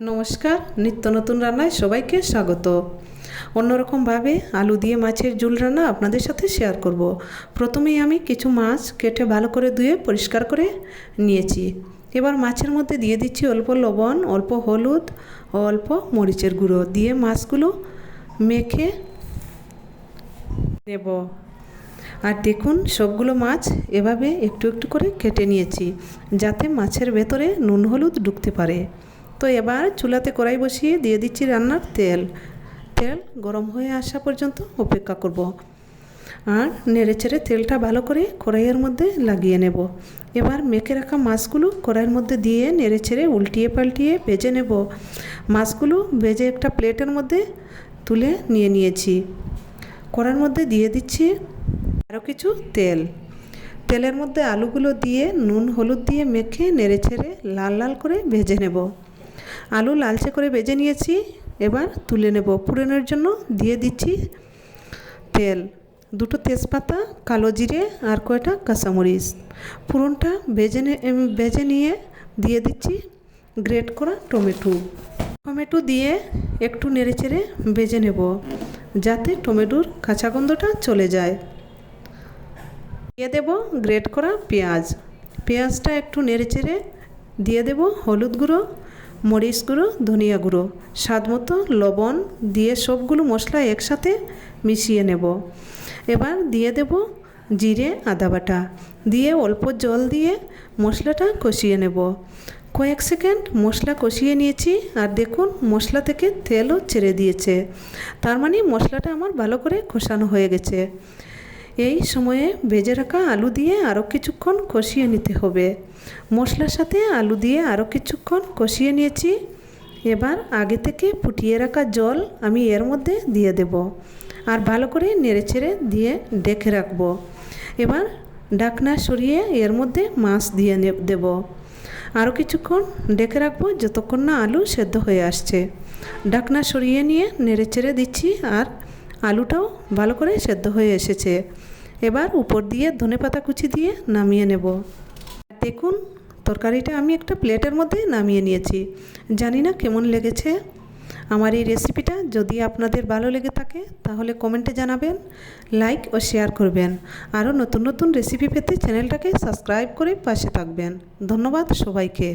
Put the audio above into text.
নমস্কার, নিত্য নতুন রান্নায় সবাইকে স্বাগত। অন্যরকমভাবে আলু দিয়ে মাছের ঝোল রান্না আপনাদের সাথে শেয়ার করব। প্রথমেই আমি কিছু মাছ কেটে ভালো করে ধুয়ে পরিষ্কার করে নিয়েছি। এবার মাছের মধ্যে দিয়ে দিচ্ছি অল্প লবণ, অল্প হলুদ ও অল্প মরিচের গুঁড়ো দিয়ে মাছগুলো মেখে নেব। আর দেখুন, সবগুলো মাছ এভাবে একটু একটু করে কেটে নিয়েছি, যাতে মাছের ভেতরে নুন হলুদ ঢুকতে পারে। তো এবার চুলাতে কড়াই বসিয়ে দিয়ে দিচ্ছি রান্নার তেল। তেল গরম হয়ে আসা পর্যন্ত অপেক্ষা করব। আর নেড়ে চেড়ে তেলটা ভালো করে কড়াইয়ের মধ্যে লাগিয়ে নেব। এবার মেখে রাখা মাছগুলো কড়াইয়ের মধ্যে দিয়ে নেড়ে ছেড়ে উল্টিয়ে পাল্টিয়ে ভেজে নেব। মাছগুলো ভেজে একটা প্লেটের মধ্যে তুলে নিয়ে নিয়েছি। কড়ার মধ্যে দিয়ে দিচ্ছি আরও কিছু তেল। তেলের মধ্যে আলুগুলো দিয়ে নুন, হলুদ দিয়ে মেখে নেড়ে ছেড়ে লাল লাল করে ভেজে নেব। আলু লালচে করে ভেজে নিয়েছি। এবার তুলে নেব। পুরানোর জন্য দিয়ে দিচ্ছি তেল। দুটো তেজপাতা, কালো জিরে আর কয়টা কাঁচামরিচ। পুরনটা ভেজে ভেজে নিয়ে দিয়ে দিচ্ছি গ্রেট করা টমেটো। টমেটো দিয়ে একটু নেড়ে চেড়ে ভেজে নেব যাতে টমেটোর কাঁচা গন্ধটা চলে যায়। দিয়ে দেব গ্রেট করা পেঁয়াজ। পেঁয়াজটা একটু নেড়ে চেড়ে দিয়ে দেব হলুদ গুঁড়ো মরিচ গুঁড়ো, ধনিয়া গুঁড়ো। স্বাদ মতো লবণ দিয়ে সবগুলো মশলা একসাথে মিশিয়ে নেব। এবার দিয়ে দেব জিরে, আদা বাটা। দিয়ে অল্প জল দিয়ে মশলাটা কষিয়ে নেব। কয়েক সেকেন্ড মশলা কষিয়ে নিয়েছি আর দেখুন মশলা থেকে তেলও ছেড়ে দিয়েছে। তার মানে মশলাটা আমার ভালো করে কষানো হয়ে গেছে। এই সময়ে ভেজে রাখা আলু দিয়ে আরও কিছুক্ষণ কষিয়ে নিতে হবে। মশলার সাথে আলু দিয়ে আরও কিছুক্ষণ কষিয়ে নিয়েছি। এবার আগে থেকে ফুটিয়ে রাখা জল আমি এর মধ্যে দিয়ে দেব আর ভালো করে নেড়েচেড়ে দিয়ে ডেকে রাখব। এবার ডাকনা সরিয়ে এর মধ্যে মাছ দিয়ে দেব। আরও কিছুক্ষণ ডেকে রাখব যতক্ষণ না আলু সেদ্ধ হয়ে আসছে। ডাকনা সরিয়ে নিয়ে নেড়েচেড়ে দিচ্ছি আর আলুটাও ভালো করে সেদ্ধ হয়ে এসেছে। এবার উপর দিয়ে ধনে পাতা কুচি দিয়ে নামিয়ে নেব। দেখুন, তরকারিটা আমি একটা প্লেটের মধ্যে নামিয়ে নিয়েছি। জানি না কেমন লেগেছে। আমার এই রেসিপিটা যদি আপনাদের ভালো লেগে থাকে, তাহলে কমেন্টে জানাবেন, লাইক ও শেয়ার করবেন। আরও নতুন নতুন রেসিপি পেতে চ্যানেলটাকে সাবস্ক্রাইব করে পাশে থাকবেন। ধন্যবাদ সবাইকে।